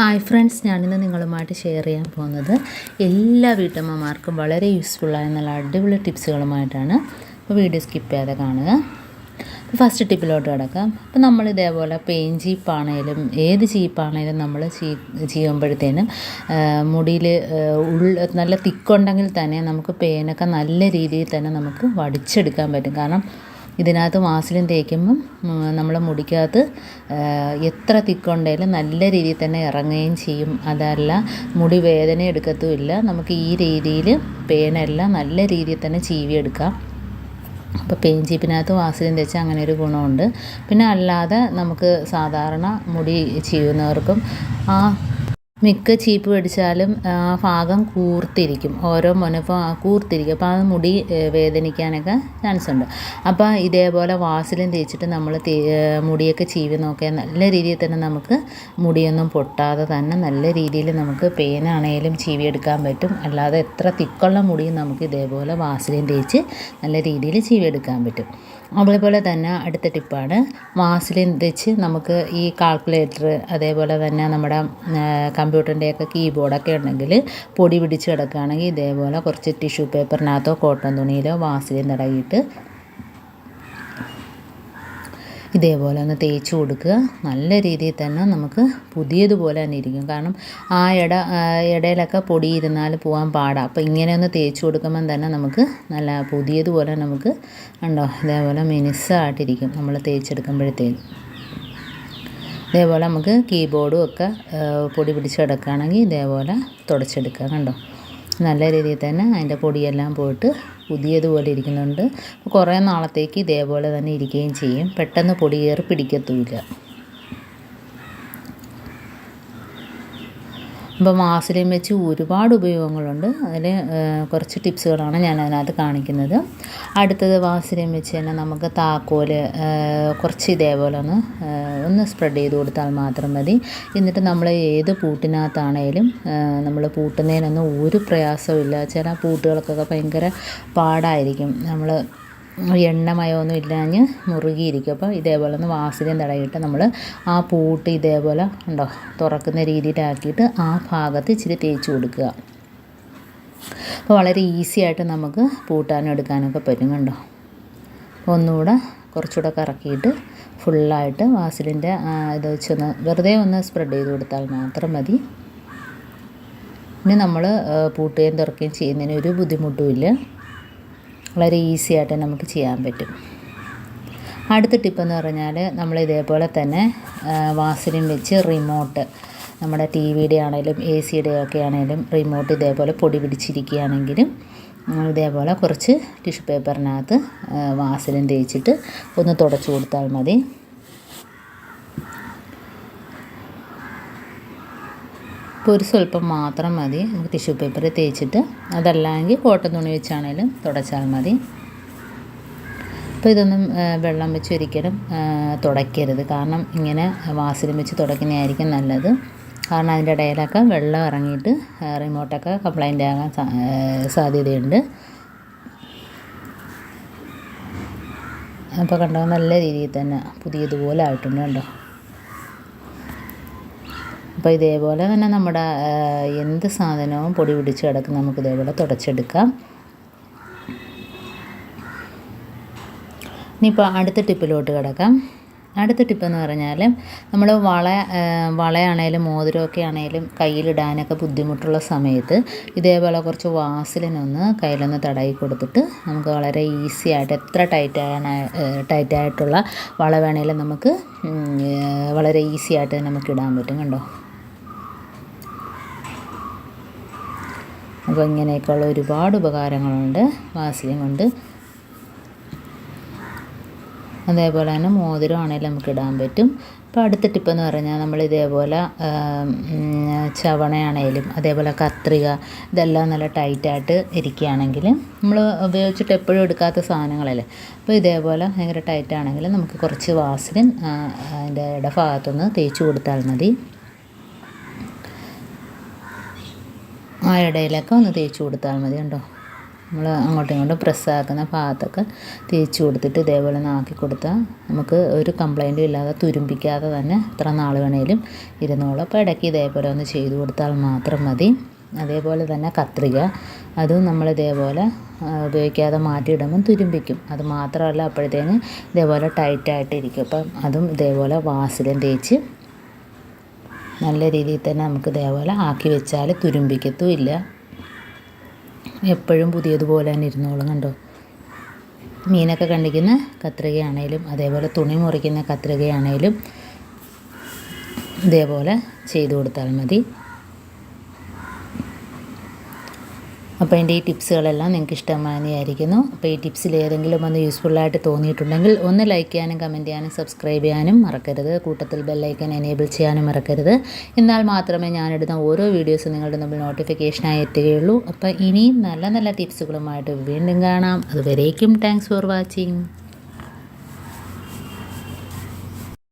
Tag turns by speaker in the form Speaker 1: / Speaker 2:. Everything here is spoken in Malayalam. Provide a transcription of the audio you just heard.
Speaker 1: ഹായ് ഫ്രണ്ട്സ് ഞാനിന്ന് നിങ്ങളുമായിട്ട് ഷെയർ ചെയ്യാൻ പോകുന്നത് എല്ലാ വീട്ടമ്മമാർക്കും വളരെ യൂസ്ഫുള്ളായ നല്ല അടിപൊളി ടിപ്സുകളുമായിട്ടാണ് അപ്പോൾ വീഡിയോ സ്കിപ്പ് ചെയ്യാതെ കാണുക. അപ്പോൾ ഫസ്റ്റ് ടിപ്പിലോട്ട് കിടക്കാം. അപ്പോൾ നമ്മൾ ഇതേപോലെ പെയിൻ ചീപ്പാണേലും ഏത് ചീപ്പാണേലും നമ്മൾ ചീ ചെയ്യുമ്പോഴത്തേനും മുടിയിൽ ഉള്ള നല്ല തിക്കുണ്ടെങ്കിൽ തന്നെ നമുക്ക് പെയിനൊക്കെ നല്ല രീതിയിൽ തന്നെ നമുക്ക് വടിച്ചെടുക്കാൻ പറ്റും. കാരണം ഇതിനകത്ത് വാസലിൻ തേക്കുമ്പം നമ്മൾ മുടിക്കകത്ത് എത്ര തിക്കുണ്ടെങ്കിലും നല്ല രീതിയിൽ തന്നെ ഇറങ്ങുകയും ചെയ്യും. അതല്ല മുടി വേദന എടുക്കത്തുമില്ല. നമുക്ക് ഈ രീതിയിൽ പേനെല്ലാം നല്ല രീതിയിൽ തന്നെ ചീവിയെടുക്കാം അപ്പോൾ പെയിൻചീപ്പിനകത്ത് വാസലിൻ തേച്ച് അങ്ങനെ ഒരു ഗുണമുണ്ട്. പിന്നെ അല്ലാതെ നമുക്ക് സാധാരണ മുടി ചീവുന്നവർക്കും ആ മിക്ക ചീപ്പ് പിടിച്ചാലും ആ ഭാഗം കൂർത്തിരിക്കും. ഓരോ മുനപ്പം കൂർത്തിരിക്കും. അപ്പോൾ അത് മുടി വേദനിക്കാനൊക്കെ ചാൻസ് ഉണ്ട് അപ്പോൾ ഇതേപോലെ വാസിലും തേച്ചിട്ട് നമ്മൾ മുടിയൊക്കെ ചീവി നോക്കിയാൽ നല്ല രീതിയിൽ തന്നെ നമുക്ക് മുടിയൊന്നും പൊട്ടാതെ തന്നെ നല്ല രീതിയിൽ നമുക്ക് പേനാണേലും ചീവിയെടുക്കാൻ പറ്റും. അല്ലാതെ എത്ര തിക്കുള്ള മുടിയും നമുക്ക് ഇതേപോലെ വാസിലും തേച്ച് നല്ല രീതിയിൽ ചീവിയെടുക്കാൻ പറ്റും. അതേപോലെ തന്നെ അടുത്ത ടിപ്പാണ് മാസിലിൻ തേച്ച് നമുക്ക് ഈ കാൽക്കുലേറ്റർ അതേപോലെ തന്നെ നമ്മുടെ കമ്പ്യൂട്ടറിന്റെയൊക്കെ കീബോർഡൊക്കെ ഉണ്ടെങ്കിൽ പൊടി പിടിച്ച് കിടക്കുകയാണെങ്കിൽ ഇതേപോലെ കുറച്ച് ടിഷ്യൂ പേപ്പറിനകത്തോ കോട്ടൺ തുണിയിലോ വാസിലിൻ തടവിയിട്ട് ഇതേപോലെ ഒന്ന് തേച്ച് കൊടുക്കുക. നല്ല രീതിയിൽ തന്നെ നമുക്ക് പുതിയതുപോലെ തന്നെ ഇരിക്കും. കാരണം ആ ഇട ഇടയിലൊക്കെ പൊടി ഇരുന്നാൽ പോകാൻ പാടാം. അപ്പോൾ ഇങ്ങനെ ഒന്ന് തേച്ച് കൊടുക്കുമ്പം തന്നെ നമുക്ക് നല്ല പുതിയതുപോലെ നമുക്ക് ഉണ്ടോ ഇതേപോലെ മിനുസായിട്ടിരിക്കും നമ്മൾ തേച്ചെടുക്കുമ്പോഴത്തേക്കും. ഇതേപോലെ നമുക്ക് കീബോർഡും ഒക്കെ പൊടി പിടിച്ച് കിടക്കുകയാണെങ്കിൽ ഇതേപോലെ തുടച്ചെടുക്കുക കണ്ടോ. നല്ല രീതിയിൽ തന്നെ അതിന്റെ പൊടിയെല്ലാം പോയിട്ട് പുതിയതുപോലെ ഇരിക്കുന്നുണ്ട്. കുറേ നാളത്തേക്ക് ഇതേപോലെ തന്നെ ഇരിക്കുകയും ചെയ്യും. പെട്ടെന്ന് പൊടി കയറി പിടിക്കത്തുമില്ല. അപ്പോൾ മാസിലയും വെച്ച് ഒരുപാട് ഉപയോഗങ്ങളുണ്ട്. അതിൽ കുറച്ച് ടിപ്സുകളാണ് ഞാൻ അതിനകത്ത് കാണിക്കുന്നത്. അടുത്തത് വാസലിൻ വെച്ച് തന്നെ നമുക്ക് താക്കോൽ കുറച്ച് ഇതേപോലെ ഒന്ന് ഒന്ന് സ്പ്രെഡ് ചെയ്ത് കൊടുത്താൽ മാത്രം മതി. എന്നിട്ട് നമ്മൾ ഏത് പൂട്ടിനകത്താണേലും നമ്മൾ പൂട്ടുന്നതിനൊന്നും ഒരു പ്രയാസമില്ല ചില പൂട്ടുകൾക്കൊക്കെ ഭയങ്കര പാടായിരിക്കും. നമ്മൾ എണ്ണമയമൊന്നും ഇല്ലാഞ്ഞ് മുറുകിയിരിക്കും. അപ്പോൾ ഇതേപോലെ ഒന്ന് വാസലിൻ തടയിട്ട് നമ്മൾ ആ പൂട്ട് ഇതേപോലെ ഉണ്ടോ തുറക്കുന്ന രീതിയിലാക്കിയിട്ട് ആ ഭാഗത്ത് ഇച്ചിരി തേച്ച് കൊടുക്കുക. അപ്പോൾ വളരെ ഈസി ആയിട്ട് നമുക്ക് പൂട്ടാനും എടുക്കാനൊക്കെ പറ്റും കണ്ടോ? ഒന്നുകൂടെ കുറച്ചുകൂടെ കറക്കിയിട്ട് ഫുള്ളായിട്ട് വാസലിന്റെ ഇത് വെച്ചൊന്ന് വെറുതെ ഒന്ന് സ്പ്രെഡ് ചെയ്ത് കൊടുത്താൽ മാത്രം മതി. ഇനി നമ്മൾ പൂട്ടുകയും തുറക്കുകയും ചെയ്യുന്നതിന് ഒരു ബുദ്ധിമുട്ടുമില്ല വളരെ ഈസി ആയിട്ട് നമുക്ക് ചെയ്യാൻ പറ്റും. അടുത്ത ടിപ്പെന്ന് പറഞ്ഞാൽ നമ്മൾ ഇതേപോലെ തന്നെ വാസലിൻ വെച്ച് റിമോട്ട് നമ്മുടെ ടി വിയുടെ ആണെങ്കിലും എ സിയുടെ ഒക്കെ ആണെങ്കിലും റിമോട്ട് ഇതേപോലെ പൊടി പിടിച്ചിരിക്കുകയാണെങ്കിലും ഇതേപോലെ കുറച്ച് ടിഷ്യൂ പേപ്പറിനകത്ത് വാസലിൻ തേച്ചിട്ട് ഒന്ന് തുടച്ചു കൊടുത്താൽ മതി. ഇപ്പോൾ ഒരു സ്വല്പം മാത്രം മതി. നമുക്ക് ടിഷ്യൂ പേപ്പർ തേച്ചിട്ട് അതല്ലെങ്കിൽ കോട്ടൺ തുണി വെച്ചാണേലും തുടച്ചാൽ മതി. അപ്പോൾ ഇതൊന്നും വെള്ളം വെച്ച് ഒരിക്കലും തുടയ്ക്കരുത്. കാരണം ഇങ്ങനെ വാസിലും വെച്ച് തുടയ്ക്കുന്നതായിരിക്കും നല്ലത്. കാരണം അതിന്റെ ഇടയിലൊക്കെ വെള്ളം ഇറങ്ങിയിട്ട് റിമോട്ടൊക്കെ കംപ്ലൈന്റ് ആകാൻ സാധ്യതയുണ്ട്. അപ്പോൾ കണ്ടോ നല്ല രീതിയിൽ തന്നെ പുതിയതുപോലെ ആയിട്ടുണ്ട് കണ്ടോ. അപ്പോൾ ഇതേപോലെ തന്നെ നമ്മുടെ എന്ത് സാധനവും പൊടി പിടിച്ച് കിടക്കും നമുക്ക് ഇതേപോലെ തുടച്ചെടുക്കാം. ഇനിയിപ്പോൾ അടുത്ത ടിപ്പിലോട്ട് കിടക്കാം. അടുത്ത ടിപ്പെന്ന് പറഞ്ഞാൽ നമ്മൾ വള വളയാണേലും മോതിരമൊക്കെ ആണേലും കയ്യിലിടാനൊക്കെ ബുദ്ധിമുട്ടുള്ള സമയത്ത് ഇതേപോലെ കുറച്ച് വാസിലിനൊന്ന് കയ്യിലൊന്ന് തടയി കൊടുത്തിട്ട് നമുക്ക് വളരെ ഈസി ആയിട്ട് എത്ര ടൈറ്റാണ് ടൈറ്റായിട്ടുള്ള വള വേണേലും നമുക്ക് വളരെ ഈസി ആയിട്ട് നമുക്ക് ഇടാൻ പറ്റും. കണ്ടോ? അപ്പോൾ ഇങ്ങനെയൊക്കെയുള്ള ഒരുപാട് ഉപകാരങ്ങളുണ്ട് വാസലിൻ കൊണ്ട് അതേപോലെ തന്നെ മോതിരം ആണെങ്കിലും നമുക്ക് ഇടാൻ പറ്റും. അപ്പോൾ അടുത്ത ടിപ്പെന്ന് പറഞ്ഞാൽ നമ്മൾ ഇതേപോലെ ചവണയാണേലും അതേപോലെ കത്രിക ഇതെല്ലാം നല്ല ടൈറ്റായിട്ട് ഇരിക്കുകയാണെങ്കിൽ നമ്മൾ ഉപയോഗിച്ചിട്ട് എപ്പോഴും എടുക്കാത്ത സാധനങ്ങളല്ലേ? അപ്പോൾ ഇതേപോലെ ഭയങ്കര ടൈറ്റാണെങ്കിൽ നമുക്ക് കുറച്ച് വാസലിൻ അതിന്റെ ഇടഭാഗത്തൊന്ന് തേച്ച് കൊടുത്താൽ മതി. ആ ഇടയിലൊക്കെ ഒന്ന് തേച്ച് കൊടുത്താൽ മതി കണ്ടോ? നമ്മൾ അങ്ങോട്ടും ഇങ്ങോട്ടും പ്രസ്സാക്കുന്ന ഭാഗത്തൊക്കെ തേച്ച് കൊടുത്തിട്ട് ഇതേപോലെ ഒന്ന് ആക്കി കൊടുത്താൽ നമുക്ക് ഒരു കംപ്ലൈന്റും ഇല്ലാതെ തുരുമ്പിക്കാതെ തന്നെ എത്ര നാൾ വേണേലും ഇരുന്നോളും. അപ്പോൾ ഇടയ്ക്ക് ഇതേപോലെ ഒന്ന് ചെയ്ത് കൊടുത്താൽ മാത്രം മതി. അതേപോലെ തന്നെ കത്രിക അതും നമ്മൾ ഇതേപോലെ ഉപയോഗിക്കാതെ മാറ്റിയിടുമ്പം തുരുമ്പിക്കും. അത് മാത്രമല്ല അപ്പോഴത്തേന് ഇതേപോലെ ടൈറ്റായിട്ടിരിക്കും അപ്പം അതും ഇതേപോലെ വാസിലും തേച്ച് നല്ല രീതിയിൽ തന്നെ നമുക്ക് ഇതേപോലെ ആക്കി വെച്ചാൽ തുരുമ്പിക്കത്തും ഇല്ല. എപ്പോഴും പുതിയതുപോലെ തന്നെ ഇരുന്നോളും കണ്ടോ? മീനൊക്കെ കണ്ടിക്കുന്ന കത്രികയാണേലും അതേപോലെ തുണി മുറിക്കുന്ന കത്രികയാണേലും ഇതേപോലെ ചെയ്തു കൊടുത്താൽ മതി. അപ്പോൾ എന്റെ ഈ ടിപ്സുകളെല്ലാം നിങ്ങൾക്ക് ഇഷ്ടമായെന്ന് വിചാരിക്കുന്നു അപ്പോൾ ഈ ടിപ്സിൽ ഏതെങ്കിലും ഒന്ന് യൂസ്ഫുള്ളായിട്ട് തോന്നിയിട്ടുണ്ടെങ്കിൽ ഒന്ന് ലൈക്ക് ചെയ്യാനും കമന്റ് ചെയ്യാനും സബ്സ്ക്രൈബ് ചെയ്യാനും മറക്കരുത്. കൂട്ടത്തിൽ ബെല്ലൈക്കൻ എനേബിൾ ചെയ്യാനും മറക്കരുത്. എന്നാൽ മാത്രമേ ഞാനിടുന്ന ഓരോ വീഡിയോസും നിങ്ങളുടെ മുമ്പിൽ നോട്ടിഫിക്കേഷനായി എത്തുകയുള്ളൂ. അപ്പോൾ ഇനിയും നല്ല നല്ല ടിപ്സുകളുമായിട്ട് വീണ്ടും കാണാം. അതുവരേക്കും താങ്ക്സ് ഫോർ വാച്ചിങ്.